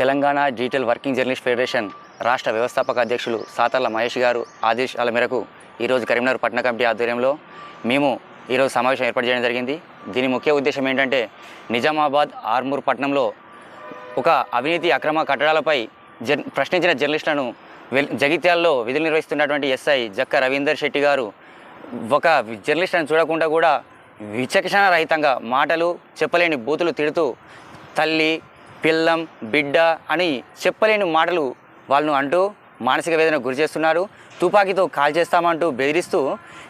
Telangana digital working journalist federation రాష్ట్ర వ్యవస్థాపక అధ్యక్షులు సాతర్ల మహేష్ గారు ఆదేశాల మేరకు ఈరోజు కరీంనగర్ పట్టణ కమిటీ ఆధ్వర్యంలో మేము ఈరోజు సమావేశం ఏర్పాటు చేయడం జరిగింది. దీని ముఖ్య ఉద్దేశం ఏంటంటే నిజామాబాద్ ఆర్మూర్ పట్టణంలో ఒక అవినీతి అక్రమ కట్టడాలపై జర్ ప్రశ్నించిన జర్నలిస్టులను జగిత్యాలలో జగిత్యాల్లో విధులు నిర్వహిస్తున్నటువంటి ఎస్ఐ జక్క రవీందర్ శెట్టి గారు ఒక జర్నలిస్టులను చూడకుండా కూడా విచక్షణ రహితంగా మాటలు చెప్పలేని బూతులు తిడుతూ తల్లి పిల్లం బిడ్డ అని చెప్పలేని మాటలు వాళ్ళను అంటూ మానసిక వేదన గురి చేస్తున్నారు. తుపాకీతో కాల్ చేస్తామంటూ బెదిరిస్తూ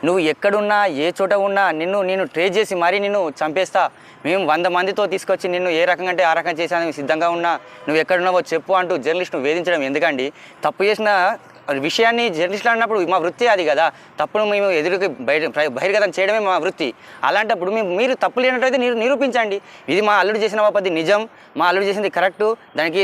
నువ్వు ఎక్కడున్నా ఏ చోట ఉన్నా నిన్ను నేను ట్రేస్ చేసి మరీ నిన్ను చంపేస్తా. మేము వంద మందితో తీసుకొచ్చి నిన్ను ఏ రకంగా అంటే ఆ రకం చేసాను సిద్ధంగా ఉన్నా. నువ్వు ఎక్కడున్నావో చెప్పు అంటూ జర్నలిస్ట్ను వేధించడం ఎందుకండి? తప్పు చేసిన విషయాన్ని జర్నలిస్టులు అన్నప్పుడు మా వృత్తి అది కదా. తప్పును మేము ఎదురుకి బయట బహిర్గతం చేయడమే మా వృత్తి. అలాంటప్పుడు మేము మీరు తప్పు లేనట్టయితే మీరు నిరూపించండి. ఇది మా అల్లుడు చేసిన పద్ధతి నిజం. మా అల్లుడు చేసింది కరెక్టు. దానికి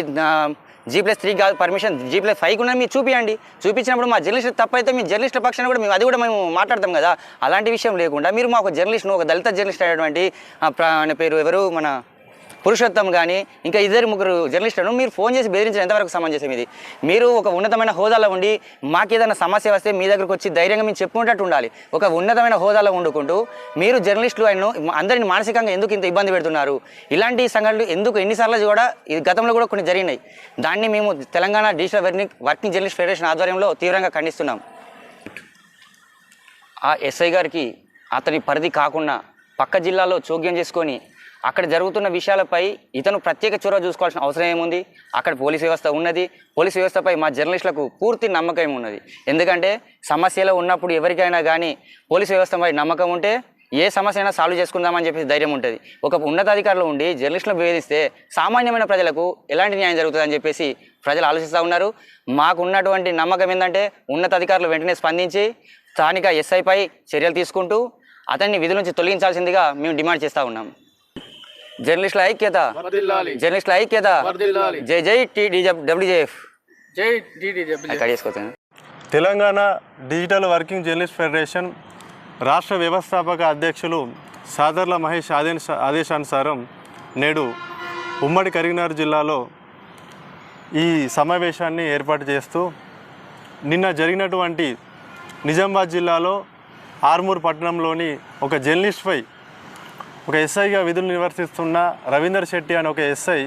జీ ప్లస్ త్రీ కాదు పర్మిషన్ జీ ప్లస్ ఫైవ్ కూడా మీరు చూపించండి చూపించినప్పుడు మా జర్నలిస్ట్ తప్పైతే మీ జర్నలిస్టుల పక్షాన కూడా మేము అది కూడా మేము మాట్లాడతాం కదా. అలాంటి విషయం లేకుండా మీరు మా ఒక జర్నలిస్ట్ను ఒక దళిత జర్నలిస్ట్ అయినటువంటి పేరు ఎవరు? మన పురుషోత్తం కానీ ఇంకా ఇద్దరు ముగ్గురు జర్నలిస్టులను మీరు ఫోన్ చేసి బెదిరించిన ఎంతవరకు సమంజసం ఇది? మీరు ఒక ఉన్నతమైన హోదాలో ఉండి మాకు ఏదైనా సమస్య వస్తే మీ దగ్గరకు వచ్చి ధైర్యంగా మేము చెప్పుకునేటట్టు ఉండాలి. ఒక ఉన్నతమైన హోదాలో వండుకుంటూ మీరు జర్నలిస్టులు ఆయన అందరిని మానసికంగా ఎందుకు ఇంత ఇబ్బంది పెడుతున్నారు? ఇలాంటి సంఘటనలు ఎందుకు ఎన్నిసార్లు కూడా ఈ గతంలో కూడా కొన్ని జరిగినాయి. దాన్ని మేము Telangana digital working working journalist federation ఆధ్వర్యంలో తీవ్రంగా ఖండిస్తున్నాం. ఆ ఎస్ఐ గారికి అతని పరిధి కాకుండా పక్క జిల్లాలో చోగ్యం చేసుకొని అక్కడ జరుగుతున్న విషయాలపై ఇతను ప్రత్యేక చొరవ చూసుకోవాల్సిన అవసరం ఏముంది? అక్కడ పోలీస్ వ్యవస్థ ఉన్నది. పోలీస్ వ్యవస్థపై మా జర్నలిస్టులకు పూర్తి నమ్మకం ఉన్నది. ఎందుకంటే సమస్యలో ఉన్నప్పుడు ఎవరికైనా కానీ పోలీస్ వ్యవస్థపై నమ్మకం ఉంటే ఏ సమస్య అయినా సాల్వ్ చేసుకుందామని చెప్పేసి ధైర్యం ఉంటుంది. ఒక ఉన్నతాధికారులు ఉండి జర్నలిస్టులను వేధిస్తే సామాన్యమైన ప్రజలకు ఎలాంటి న్యాయం జరుగుతుందని చెప్పేసి ప్రజలు ఆలోచిస్తూ ఉన్నారు. మాకు ఉన్నటువంటి నమ్మకం ఏంటంటే ఉన్నతాధికారులు వెంటనే స్పందించి స్థానిక ఎస్ఐపై చర్యలు తీసుకుంటూ అతన్ని విధుల నుంచి తొలగించాల్సిందిగా మేము డిమాండ్ చేస్తూ ఉన్నాం. జర్నలిస్టుల ఐక్యత. జర్నలిస్టుల ఐక్యత. జై జై టీ డబ్ల్యూజేఎఫ్ జై Telangana digital working journalist federation రాష్ట్ర వ్యవస్థాపక అధ్యక్షులు సాదర్ల మహేష్ ఆదేశ ఆదేశానుసారం నేడు ఉమ్మడి కరీంనగర్ జిల్లాలో ఈ సమావేశాన్ని ఏర్పాటు చేస్తూ నిన్న జరిగినటువంటి నిజామాబాద్ జిల్లాలో ఆర్మూర్ పట్టణంలోని ఒక జర్నలిస్ట్పై ఒక ఎస్ఐగా విధులు నిర్వర్తిస్తున్న రవీందర్ శెట్టి అనే ఒక ఎస్ఐ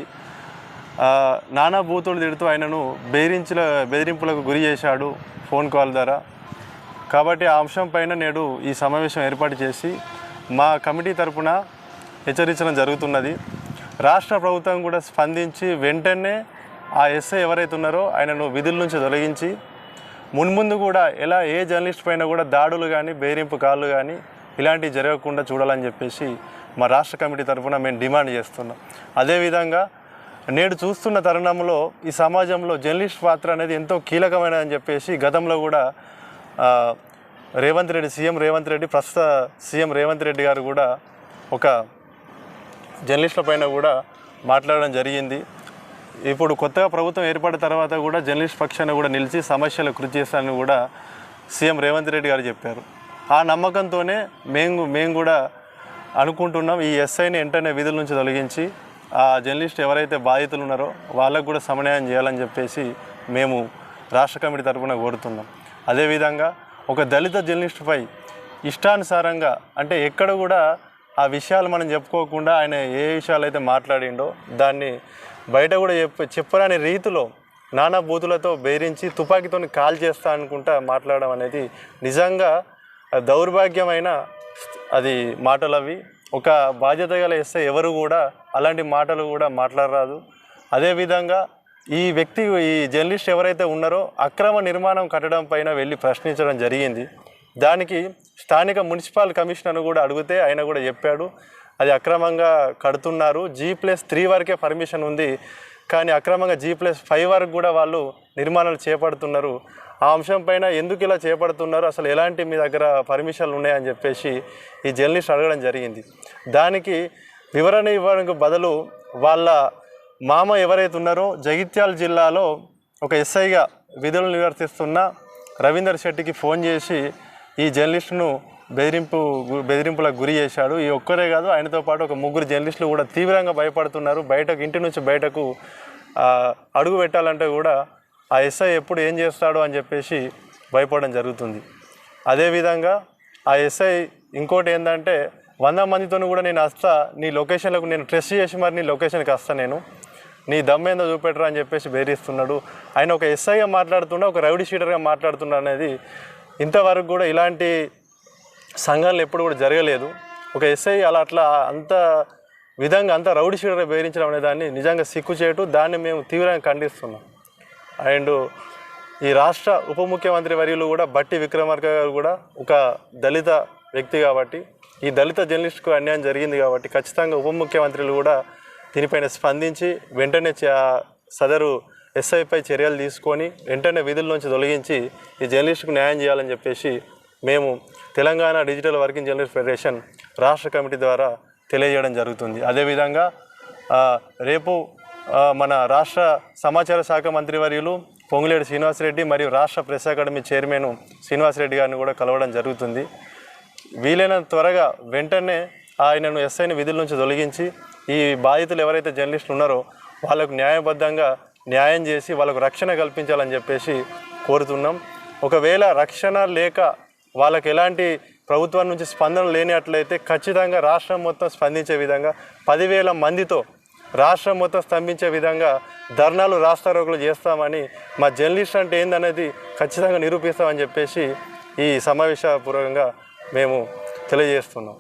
నానా బూతులు తిడుతూ ఆయనను బెదిరించిన బెదిరింపులకు గురి చేశాడు ఫోన్ కాల్ ద్వారా. కాబట్టి ఆ అంశం పైన నేడు ఈ సమావేశం ఏర్పాటు చేసి మా కమిటీ తరపున హెచ్చరించడం జరుగుతున్నది. రాష్ట్ర ప్రభుత్వం కూడా స్పందించి వెంటనే ఆ ఎస్ఐ ఎవరైతే ఉన్నారో ఆయనను విధుల నుంచి తొలగించి మున్ముందు కూడా ఎలా ఏ జర్నలిస్ట్ పైన కూడా దాడులు కానీ బెదిరింపు కాళ్ళు కానీ ఇలాంటివి జరగకుండా చూడాలని చెప్పేసి మా రాష్ట్ర కమిటీ తరఫున మేము డిమాండ్ చేస్తున్నాం. అదేవిధంగా నేడు చూస్తున్న తరుణంలో ఈ సమాజంలో జర్నలిస్ట్ పాత్ర అనేది ఎంతో కీలకమైనదని చెప్పేసి గతంలో కూడా రేవంత్ రెడ్డి సీఎం రేవంత్ రెడ్డి ప్రస్తుత సీఎం రేవంత్ రెడ్డి గారు కూడా ఒక జర్నలిస్టుల పైన కూడా మాట్లాడడం జరిగింది. ఇప్పుడు కొత్తగా ప్రభుత్వం ఏర్పడిన తర్వాత కూడా జర్నలిస్ట్ పక్షాన్ని కూడా నిలిచి సమస్యలు కృషి చేస్తానని కూడా సీఎం రేవంత్ రెడ్డి గారు చెప్పారు. ఆ నమ్మకంతోనే మేము మేము కూడా అనుకుంటున్నాం. ఈ ఎస్ఐని వెంటనే విధుల నుంచి తొలగించి ఆ జర్నలిస్ట్ ఎవరైతే బాధితులు ఉన్నారో వాళ్ళకు కూడా సమన్వయం చేయాలని చెప్పేసి మేము రాష్ట్ర కమిటీ తరఫున కోరుతున్నాం. అదేవిధంగా ఒక దళిత జర్నలిస్టుపై ఇష్టానుసారంగా అంటే ఎక్కడ కూడా ఆ విషయాలు మనం చెప్పుకోకుండా ఆయన ఏ విషయాలు అయితే మాట్లాడిండో దాన్ని బయట కూడా చెప్ప చెప్పరాని రీతిలో నానా బూతులతో బెదిరించి తుపాకీతో కాల్ చేస్తా అనుకుంటా మాట్లాడడం అనేది నిజంగా దౌర్భాగ్యమైన అది మాటలు అవి ఒక బాధ్యత గల ఎస్ఐ ఎవరు కూడా అలాంటి మాటలు కూడా మాట్లాడరాదు. అదేవిధంగా ఈ వ్యక్తి ఈ జర్నలిస్ట్ ఎవరైతే ఉన్నారో అక్రమ నిర్మాణం కట్టడం పైన వెళ్ళి ప్రశ్నించడం జరిగింది. దానికి స్థానిక మున్సిపల్ కమిషనర్ కూడా అడిగితే ఆయన కూడా చెప్పాడు అది అక్రమంగా కడుతున్నారు జీ ప్లస్ త్రీ వరకే పర్మిషన్ ఉంది కానీ అక్రమంగా జీ ప్లస్ ఫైవ్ వరకు కూడా వాళ్ళు నిర్మాణాలు చేపడుతున్నారు. ఆ అంశం పైన ఎందుకు ఇలా చేపడుతున్నారు? అసలు ఎలాంటి మీ దగ్గర పర్మిషన్లు ఉన్నాయని చెప్పేసి ఈ జర్నలిస్ట్ అడగడం జరిగింది. దానికి వివరణ ఇవ్వడానికి బదులు వాళ్ళ మామ ఎవరైతే ఉన్నారో జగిత్యాల జిల్లాలో ఒక ఎస్ఐగా విధులు నిర్వర్తిస్తున్న రవీందర్ శెట్టికి ఫోన్ చేసి ఈ జర్నలిస్టును బెదిరింపు గు- బెదిరింపులకు గురి చేశాడు. ఈ ఒక్కరే కాదు ఆయనతో పాటు ఒక ముగ్గురు జర్నలిస్టులు కూడా తీవ్రంగా భయపడుతున్నారు. బయటకు ఇంటి నుంచి బయటకు అడుగు పెట్టాలంటే కూడా ఆ ఎస్ఐ ఎప్పుడు ఏం చేస్తాడో అని చెప్పేసి భయపడడం జరుగుతుంది. అదేవిధంగా ఆ ఎస్ఐ ఇంకోటి ఏంటంటే వంద మందితో కూడా నేను వస్తా నీ లొకేషన్లకు నేను ట్రెస్ చేసి మరి నీ లొకేషన్కి వస్తా నేను. నీ దమ్మేందో చూపెట్టరా అని చెప్పేసి బెదిరిస్తున్నాడు. ఆయన ఒక ఎస్ఐగా మాట్లాడుతున్నా ఒక రౌడీ షీటర్గా మాట్లాడుతున్నా అనేది ఇంతవరకు కూడా ఇలాంటి సంఘాలు ఎప్పుడు కూడా జరగలేదు. ఒక ఎస్ఐ అలా అట్లా అంత విధంగా అంత రౌడీ షీటర్గా బెదిరించడం అనే దాన్ని నిజంగా సిగ్గుచేటు దాన్ని మేము తీవ్రంగా ఖండిస్తున్నాం. అండ్ ఈ రాష్ట్ర ఉప ముఖ్యమంత్రి వర్యులు కూడా బట్టి విక్రమార్క గారు కూడా ఒక దళిత వ్యక్తి కాబట్టి ఈ దళిత జర్నలిస్ట్కు అన్యాయం జరిగింది కాబట్టి ఖచ్చితంగా ఉప ముఖ్యమంత్రులు కూడా దీనిపైన స్పందించి వెంటనే చ- సదరు ఎస్ఐపై చర్యలు తీసుకొని వెంటనే విధుల నుంచి తొలగించి ఈ జర్నలిస్ట్కు న్యాయం చేయాలని చెప్పేసి మేము Telangana digital working journalist federation రాష్ట్ర కమిటీ ద్వారా తెలియజేయడం జరుగుతుంది. అదేవిధంగా రేపు మన రాష్ట్ర సమాచార శాఖ మంత్రివర్యులు పొంగులేడు శ్రీనివాసరెడ్డి మరియు రాష్ట్ర ప్రెస్ అకాడమీ చైర్మన్ శ్రీనివాసరెడ్డి గారిని కూడా కలవడం జరుగుతుంది. వీలైనంత త్వరగా వెంటనే ఆయనను ఎస్ఐని విధుల నుంచి తొలగించి ఈ బాధితులు ఎవరైతే జర్నలిస్టులు ఉన్నారో వాళ్ళకు న్యాయబద్ధంగా న్యాయం చేసి వాళ్ళకు రక్షణ కల్పించాలని చెప్పేసి కోరుతున్నాం. ఒకవేళ రక్షణ లేక వాళ్ళకి ఎలాంటి ప్రభుత్వం నుంచి స్పందన లేనట్లయితే ఖచ్చితంగా రాష్ట్రం మొత్తం స్పందించే విధంగా పదివేల మందితో రాష్ట్రం మొత్తం స్తంభించే విధంగా ధర్నాలు రాస్తారోకులు చేస్తామని మా జర్నలిస్ట్ అంటే ఏందనేది ఖచ్చితంగా నిరూపిస్తామని చెప్పేసి ఈ సమావేశపూర్వకంగా మేము తెలియజేస్తున్నాం.